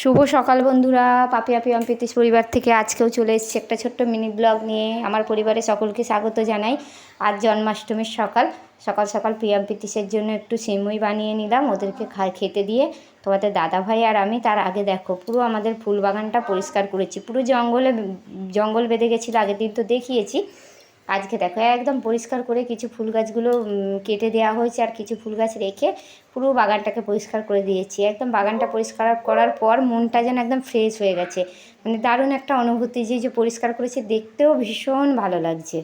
শুভ সকাল বন্ধুরা। পাপি আপি অম্পিতিস পরিবার থেকে আজকেও চলে এসেছি একটা ছোট্ট মিনি ব্লগ নিয়ে। আমার পরিবারে সকলকে স্বাগত জানাই। আজ জন্মাষ্টমীর সকাল। সকাল সকাল প্রিয়াম প্রীতিশের জন্য একটু সিমুই বানিয়ে নিলাম, ওদেরকে খা, খেতে দিয়ে। তোমাদের দাদা ভাই আর আমি তার আগে দেখো, পুরো আমাদের ফুল বাগানটা পরিষ্কার করেছি। পুরো জঙ্গলে, জঙ্গল বেঁধে গেছিল, আগের দিন তো দেখিয়েছি। আজকে দেখো, একদম পরিষ্কার করে কিছু ফুল গাছগুলো কেটে দেওয়া হয়েছে আর কিছু ফুল গাছ রেখে পুরো বাগানটাকে পরিষ্কার করে দিয়েছি। একদম বাগানটা পরিষ্কার করার পর মনটা যেন একদম ফ্রেশ হয়ে গেছে। মানে দারুণ একটা অনুভূতি যে যে পরিষ্কার করেছে, দেখতেও ভীষণ ভালো লাগছে।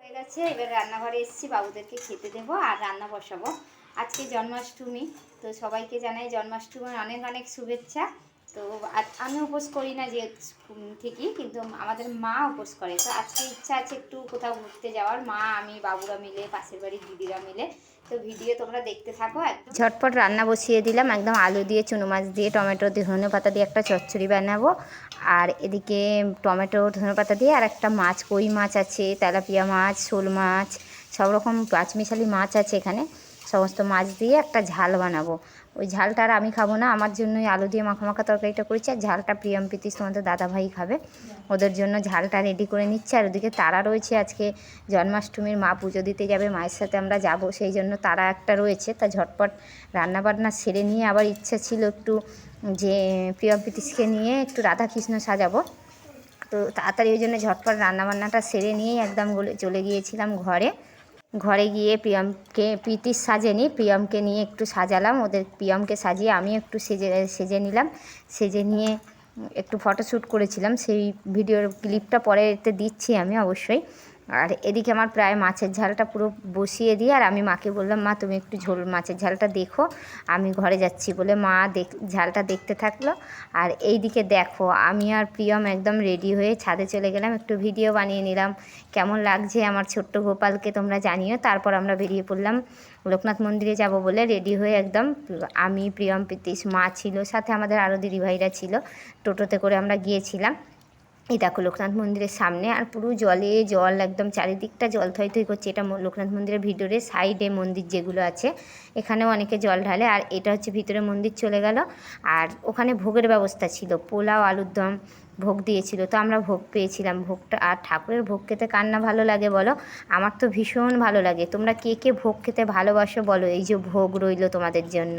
হয়ে গেছে, এবার রান্নাঘরে এসেছি, বাবুদেরকে খেতে দেবো আর রান্না বসাবো। আজকে জন্মাষ্টমী, তো সবাইকে জানাই জন্মাষ্টমীর অনেক অনেক শুভেচ্ছা। তো আমি উপোস করি না যে ঠিকই কিন্তু আমাদের মা উপোস করে। তো আজকে ইচ্ছা আছে একটু কোথাও ঘুরতে যাওয়ার। মা, আমি, বাবুরা মিলে, পাশের বাড়ির দিদিরা মিলে। তো ভিডিও তোমরা দেখতে থাকো। ঝটপট রান্না বসিয়ে দিলাম। একদম আলু দিয়ে, চুনো মাছ দিয়ে, টমেটো দিয়ে, ধনে পাতা দিয়ে একটা চচ্চড়ি বানাবো। আর এদিকে টমেটো, ধনে পাতা দিয়ে আর একটা মাছ, কই মাছ আছে, তেলাপিয়া মাছ, শোল মাছ, সব রকম পাঁচমিশালি মাছ আছে এখানে। সমস্ত মাছ দিয়ে একটা ঝাল বানাবো। ওই ঝালটা আর আমি খাব না, আমার জন্যই আলু দিয়ে মাখা মাখা তরকারিটা করেছি, আর ঝালটা প্রিয়ম প্রীতিস তোমাদের দাদাভাই খাবে। ওদের জন্য ঝালটা রেডি করে নিচ্ছে, আর ওদিকে তারা রয়েছে আজকে, জন্মাষ্টমীর মা পুজো দিতে যাবে, মায়ের সাথে আমরা যাব, সেই জন্য তারা একটা রয়েছে, তা ঝটপট রান্নাবান্না সেরে নিয়ে আবার ইচ্ছা ছিল একটু যে প্রিয়ম প্রীতিসকে নিয়ে একটু রাধাকৃষ্ণ সাজাবো। তো তাড়াতাড়ি ওই জন্য ঝটপট রান্নাবান্নাটা সেরে নিয়েই একদম চলে গিয়েছিলাম ঘরে। ঘরে গিয়ে প্রিয়মকে, প্রীতির সাজেনি প্রিয়মকে নিয়ে একটু সাজালাম। ওদের প্রিয়মকে সাজিয়ে আমি একটু সেজে সেজে নিলাম। সেজে নিয়ে একটু ফটোশ্যুট করেছিলাম। সেই ভিডিওর ক্লিপটা পরে এতে দিচ্ছি আমি অবশ্যই। আর এদিকে আমার প্রায় মাছের ঝালটা পুরো বসিয়ে দিয়ে, আর আমি মাকে বললাম, মা, তুমি একটু ঝোল, মাছের ঝালটা দেখো। আমি ঘরে যাচ্ছি বলে মা দেখ, ঝালটা দেখতে থাকল। আর এইদিকে দেখো, আমি আর প্রিয়ম একদম রেডি হয়ে ছাদে চলে গেলাম। একটু ভিডিও বানিয়ে নিলাম। কেমন লাগছে আমার ছোট্ট গোপালকে তোমরা জানিও। তারপর আমরা বেরিয়ে পড়লাম লোকনাথ মন্দিরে যাব বলে রেডি হয়ে একদম আমি, প্রিয়ম, প্রীতিশ, মা ছিল, সাথে আমাদের আরও দিদিভাইরা ছিল। টোটোতে করে আমরা গিয়েছিলাম। এই দেখো লোকনাথ মন্দিরের সামনে আর পুরো জলে জল একদম চারিদিকটা জল থই থই করছে। এটা লোকনাথ মন্দিরের ভিতরে সাইডে মন্দির যেগুলো আছে, এখানেও অনেকে জল ঢালে আর এটা হচ্ছে ভিতরে মন্দির চলে গেল। আর ওখানে ভোগের ব্যবস্থা ছিল, পোলাও, আলুর দম ভোগ দিয়েছিল। তো আমরা ভোগ পেয়েছিলাম, ভোগটা আর ঠাকুরের ভোগ খেতে কার না ভালো লাগে বলো? আমার তো ভীষণ ভালো লাগে। তোমরা কে কে ভোগ খেতে ভালোবাসো বলো? এই যে ভোগ রইল তোমাদের জন্য।